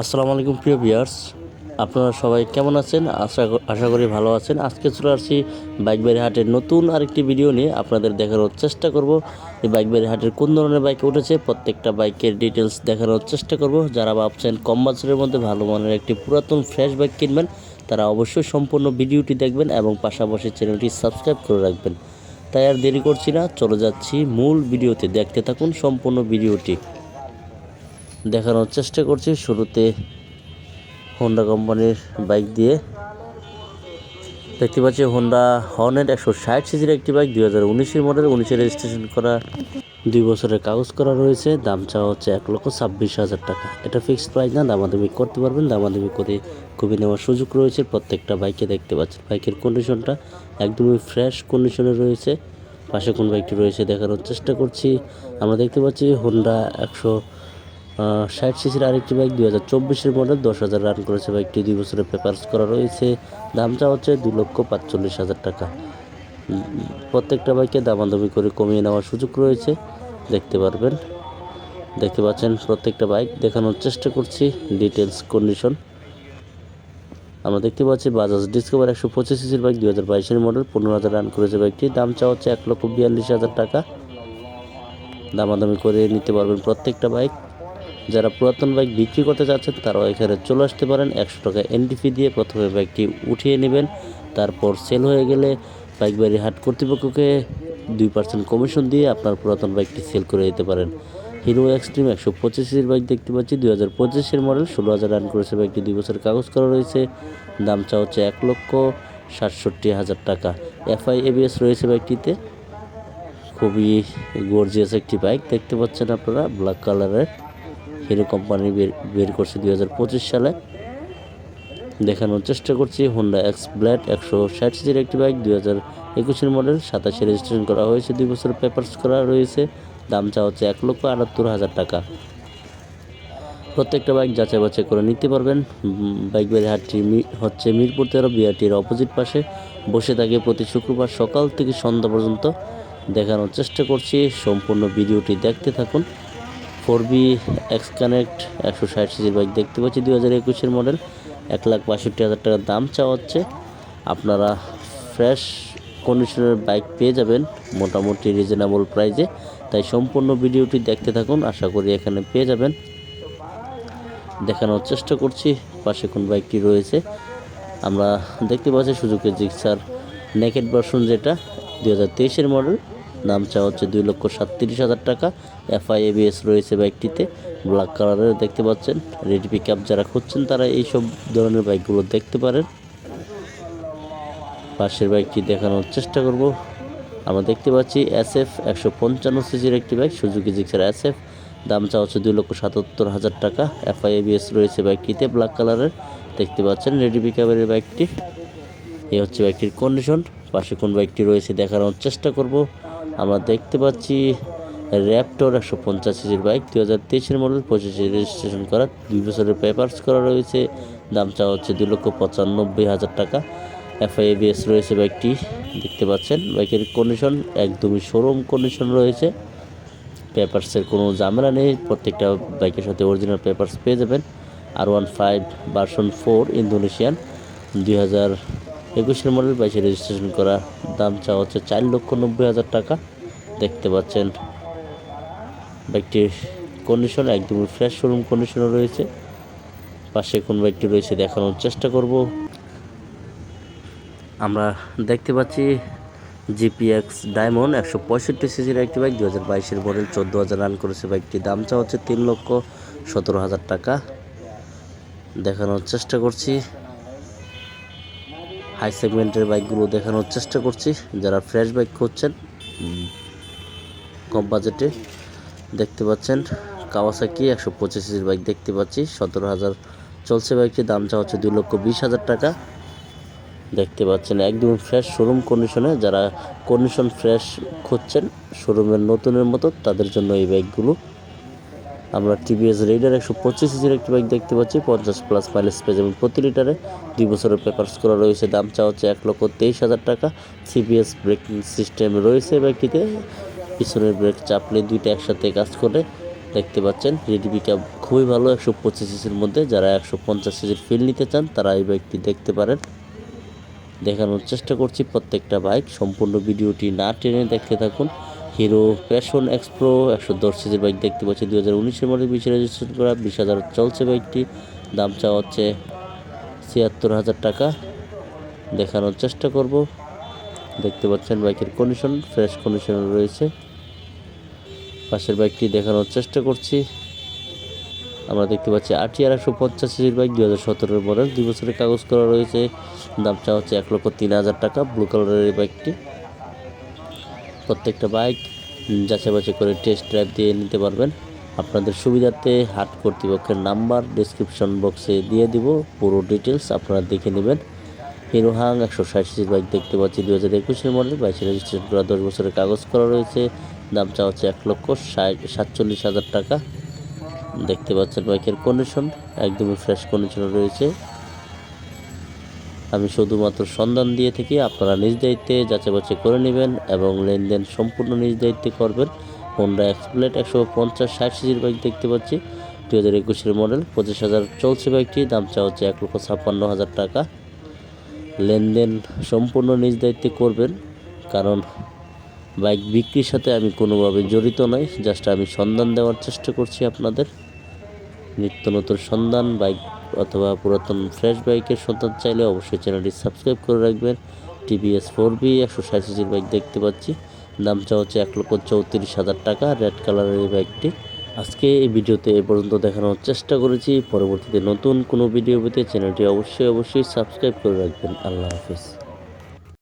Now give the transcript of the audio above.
আসসালামু আলাইকুম, প্রিয় ভিউয়ার্স। আপনারা সবাই কেমন আছেন? আশা আশা করি ভালো আছেন। আজকে চলে আসছি বাইকবাড়ি হাটের নতুন আরেকটি ভিডিও নিয়ে আপনাদের দেখানোর চেষ্টা করব। এই বাইকবাড়ি হাটের কোন ধরনের বাইক উঠেছে, প্রত্যেকটা বাইকের ডিটেলস দেখানোর চেষ্টা করব। যারা ভাবছেন কম বাজারের মধ্যে ভালো মানের একটি পুরাতন ফ্রেশ বাইক কিনবেন, তারা অবশ্যই সম্পূর্ণ ভিডিওটি দেখবেন এবং পাশাপাশি চ্যানেলটি সাবস্ক্রাইব করে রাখবেন। তাই আর দেরি করছি না, চলে যাচ্ছি মূল ভিডিওতে। দেখতে থাকুন সম্পূর্ণ ভিডিওটি। দেখানোর চেষ্টা করছি। শুরুতে হোন্ডা কোম্পানির বাইক দিয়ে। দেখতে পাচ্ছি হোন্ডা হর্নেট একশো ষাট সিজির একটি বাইক দুই হাজার উনিশের মডেল উনিশে রেজিস্ট্রেশন করা, দুই বছরের কাগজ করা রয়েছে। দাম চাওয়া হচ্ছে এক লক্ষ ছাব্বিশ হাজার টাকা। এটা ফিক্সড প্রাইস না, দামাদামি করতে পারবেন। দামাদামি করে খুবই নেওয়ার সুযোগ রয়েছে প্রত্যেকটা বাইকে দেখতে পাচ্ছেন। বাইকের কন্ডিশনটা একদমই ফ্রেশ কন্ডিশনে রয়েছে। পাশে কোন বাইকটি রয়েছে দেখানোর চেষ্টা করছি। আমরা দেখতে পাচ্ছি হোন্ডা একশো ষাট সিসির আরেকটি বাইক দুই হাজার চব্বিশের মডেল দশ হাজার রান করেছে বাইকটি। দুই বছরের পেপার্স করা রয়েছে। দামটা হচ্ছে দুই লক্ষ পাঁচচল্লিশ হাজার টাকা। প্রত্যেকটা বাইকে দামাদামি করে কমিয়ে নেওয়ার সুযোগ রয়েছে, দেখতে পারবেন। দেখতে পাচ্ছেন, প্রত্যেকটা বাইক দেখানোর চেষ্টা করছি ডিটেলস কন্ডিশন আমরা দেখতে পাচ্ছি বাজাজ ডিসকভার একশো পঁচিশ সিসির বাইক, দুই হাজার বাইশের মডেল পনেরো হাজার রান করেছে বাইকটি। দাম চা হচ্ছে এক লক্ষ বিয়াল্লিশ হাজার টাকা। দামাদামি করে নিতে পারবেন প্রত্যেকটা বাইক। যারা পুরাতন বাইক বিক্রি করতে চাচ্ছেন তারাও এখানে চলে আসতে পারেন। একশো টাকা এনডিপি দিয়ে প্রথমে বাইকটি উঠিয়ে নেবেন। তারপর সেল হয়ে গেলে বাইক বাড়ি হাট কর্তৃপক্ষকে দুই পার্সেন্ট কমিশন দিয়ে আপনার পুরাতন বাইকটি সেল করে দিতে পারেন। হিরো এক্সট্রিম একশো পঁচিশের বাইক দেখতে পাচ্ছি। দুই হাজার পঁচিশের মডেল ষোলো হাজার রান করেছে। বাইকটি দুই বছর কাগজ করা রয়েছে। দাম চা হচ্ছে এক লক্ষ সাতষট্টি হাজার টাকা। এফআই এবিএস রয়েছে বাইকটিতে খুবই গর্জিয়াস একটি বাইক দেখতে পাচ্ছেন আপনারা ব্ল্যাক কালারের হিরো কোম্পানি বের বের করছে দুই হাজার পঁচিশ সালে। দেখানোর চেষ্টা করছি হোন্ডা এক্স ব্ল্যাড একশো ষাট সিজির একটি বাইক দুই হাজার একুশের মডেল সাতাশে রেজিস্ট্রেশন করা হয়েছে, দুই বছর পেপার্স করা রয়েছে। দাম চা হচ্ছে এক লক্ষ আটাত্তর হাজার টাকা। প্রত্যেকটা বাইক যাচাই বাছাই করে নিতে পারবেন। বাইক বাড়ি হাটটি হচ্ছে মিরপুর তেরো, বিআরটির অপোজিট পাশে। বসে থাকে প্রতি শুক্রবার সকাল থেকে সন্ধ্যা পর্যন্ত। দেখানোর চেষ্টা করছি, সম্পূর্ণ ভিডিওটি দেখতে থাকুন। ফোর বি এক্স কানেক্ট একশো ষাট সিজির বাইক দেখতে পাচ্ছি দু হাজার একুশের মডেল। এক লাখ বাষট্টি হাজার টাকার দাম চাওয়া হচ্ছে। আপনারা ফ্রেশ কন্ডিশনের বাইক পেয়ে যাবেন মোটামুটি রিজনেবল প্রাইসে। তাই সম্পূর্ণ ভিডিওটি দেখতে থাকুন, আশা করি এখানে পেয়ে যাবেন। দেখানোর চেষ্টা করছি, পাশে কোন বাইকটি রয়েছে। আমরা দেখতে পাচ্ছি সুজুকি জিক্সার নেকেট ভার্সন যেটা দু হাজার তেইশের মডেল। দাম চা হচ্ছে দুই লক্ষ সাতত্রিশ হাজার টাকা। এফআই এবিএস রয়েছে বাইকটিতে। ব্ল্যাক কালারের দেখতে পাচ্ছেন। রেড পিক আপ যারা খুঁজছেন, তারা এইসব ধরনের বাইকগুলো দেখতে পারেন। পাশের বাইকটি দেখানোর চেষ্টা করব। আমরা দেখতে পাচ্ছি এস এফ একশো পঞ্চান্ন সিজির একটি bike Suzuki Gixxer S F দাম চা হচ্ছে দুই লক্ষ সাতাত্তর হাজার টাকা। এফআই এবিএস রয়েছে বাইকটিতে ব্ল্যাক কালারের দেখতে পাচ্ছেন রেডি পিকআপের বাইকটি। এই হচ্ছে বাইকটির কন্ডিশন পাশে কোন বাইকটি রয়েছে দেখানোর চেষ্টা করব। আমরা দেখতে পাচ্ছি র্যাপটর একশো পঞ্চাশ সিজির বাইক দু হাজার তেইশের মডেল পঁচিশে রেজিস্ট্রেশন করা, দুই বছরের পেপার্স করা রয়েছে। দাম চা হচ্ছে দুই লক্ষ পঁচানব্বই হাজার টাকা। এফআইএবিএস রয়েছে বাইকটি, দেখতে পাচ্ছেন। বাইকের কন্ডিশন একদমই শোরুম কন্ডিশন রয়েছে। পেপার্সের কোনো ঝামেলা নেই, প্রত্যেকটা বাইকের সাথে অরিজিনাল পেপার্স পেয়ে যাবেন। আর one five version four Indonesian দুই হাজার একুশের মডেল বাইশে রেজিস্ট্রেশন করা। দাম চাওয়া হচ্ছে চার লক্ষ নব্বই হাজার টাকা। দেখতে পাচ্ছেন বাইকটির কন্ডিশন একদমই ফ্রেশ শোরুম কন্ডিশনে রয়েছে। পাশে কোন বাইকটি রয়েছে দেখানোর চেষ্টা করব। আমরা দেখতে পাচ্ছি জিপিএক্স ডায়মন্ড একশো পঁয়ষট্টি সিজির একটি বাইক দু হাজার বাইশের মডেল চোদ্দ হাজার রান করেছে বাইকটির দাম চা হচ্ছে তিন লক্ষ সতেরো হাজার টাকা। দেখানোর চেষ্টা করছি। হাই সেগমেন্টের বাইকগুলো দেখানোর চেষ্টা করছি। যারা ফ্রেশ বাইক খুঁজছেন কম বাজেটে দেখতে পাচ্ছেন, কাওয়াসাকি একশো পঁচিশ বাইক দেখতে পাচ্ছি। সতেরো হাজার চলছে বাইকটির দাম চা হচ্ছে দুই লক্ষ বিশ হাজার টাকা। দেখতে পাচ্ছেন, একদম ফ্রেশ শোরুম কন্ডিশনে। যারা কন্ডিশন ফ্রেশ খুঁজছেন, শোরুমের নতুনের মতো, তাদের জন্য এই বাইকগুলো আমরা টিভিএস রেডার একশো পঁচিশ সিজির একটি বাইক দেখতে পাচ্ছি, পঞ্চাশ প্লাস মাইলেজ পেয়ে এবং প্রতি লিটারে দুই বছরের পেপার্স করা রয়েছে। দাম চা হচ্ছে এক লক্ষ তেইশ হাজার টাকা। সিপিএস ব্রেকিং সিস্টেম রয়েছে বাইকটিতে পিছনের ব্রেক চাপলে দুইটা একসাথে কাজ করে দেখতে পাচ্ছেন। রেডি পিকআপ খুবই ভালো, একশো পঁচিশ সিসির মধ্যে। যারা একশো পঞ্চাশ সিসির ফিল নিতে চান, তারা এই বাইকটি দেখতে পারেন। দেখানোর চেষ্টা করছি প্রত্যেকটা বাইক সম্পূর্ণ ভিডিওটি না টেনে দেখতে থাকুন। হিরো প্যাশন এক্সপ্রো একশো দশ সিজির বাইক দেখতে পাচ্ছি দু হাজার উনিশের মডেল বিশে রেজিস্ট্রেশন করা, বিশ হাজার চলছে বাইকটি। দাম চাওয়া হচ্ছে ছিয়াত্তর হাজার টাকা। দেখানোর চেষ্টা করব। দেখতে পাচ্ছেন বাইকের কন্ডিশন ফ্রেশ কন্ডিশন রয়েছে। পাশের বাইকটি দেখানোর চেষ্টা করছি। আমরা দেখতে পাচ্ছি আটিয়ার একশো পঞ্চাশ সিসির বাইক দু হাজার সতেরোর মডেল। দুই বছরের কাগজ করা রয়েছে। দাম চাওয়া হচ্ছে এক লক্ষ তিন হাজার টাকা ব্লু কালারের বাইকটি। প্রত্যেকটা বাইক যাচাই বাছাই করে টেস্ট ড্রাইভ দিয়ে নিতে পারবেন। আপনাদের সুবিধার্থে হাট কর্তৃপক্ষের নাম্বার ডিসক্রিপশন বক্সে দিয়ে দিব। পুরো ডিটেলস আপনারা দেখে নেবেন। হিরো হাং একশো ষাট বাইক দেখতে পাচ্ছি দু হাজার একুশের মডেল বাইশে রেজিস্ট্রেশন করা দশ বছরের কাগজ করা রয়েছে। দাম চাওয়া হচ্ছে এক লক্ষ সাতচল্লিশ হাজার টাকা। দেখতে পাচ্ছেন বাইকের কন্ডিশন একদমই ফ্রেশ কন্ডিশনে রয়েছে। আমি শুধুমাত্র সন্ধান দিয়ে থাকি, আপনারা নিজ দায়িত্বে যাচাই বাছাই করে নেবেন এবং লেনদেন সম্পূর্ণ নিজ দায়িত্বে করবেন। হোন্ডা এক্সপ্লেট একশো পঞ্চাশ ষাট সিজির বাইক দেখতে পাচ্ছি। দু হাজার একুশের মডেল পঁচিশ হাজার চলছে বাইকটি দাম চাওয়া হচ্ছে এক লক্ষ ছাপ্পান্ন হাজার টাকা। লেনদেন সম্পূর্ণ নিজ দায়িত্বে করবেন, কারণ বাইক বিক্রির সাথে আমি কোনোভাবে জড়িত নই জাস্ট আমি সন্ধান দেওয়ার চেষ্টা করছি আপনাদের। নিত্য নতুন সন্ধান বাইক অথবা পুরাতন ফ্রেশ বাইকের সন্তান চাইলে অবশ্যই চ্যানেলটি সাবস্ক্রাইব করে রাখবেন। টিভিএস ফোর বি একশো ষাট বাইক দেখতে পাচ্ছি। দামটা হচ্ছে এক লক্ষ চৌত্রিশ হাজার টাকা রেড কালারের এই বাইকটি আজকে এই ভিডিওতে এ পর্যন্ত দেখানোর চেষ্টা করেছি। পরবর্তীতে নতুন কোনো ভিডিও পেতে চ্যানেলটি অবশ্যই অবশ্যই সাবস্ক্রাইব করে রাখবেন। আল্লাহ হাফিজ।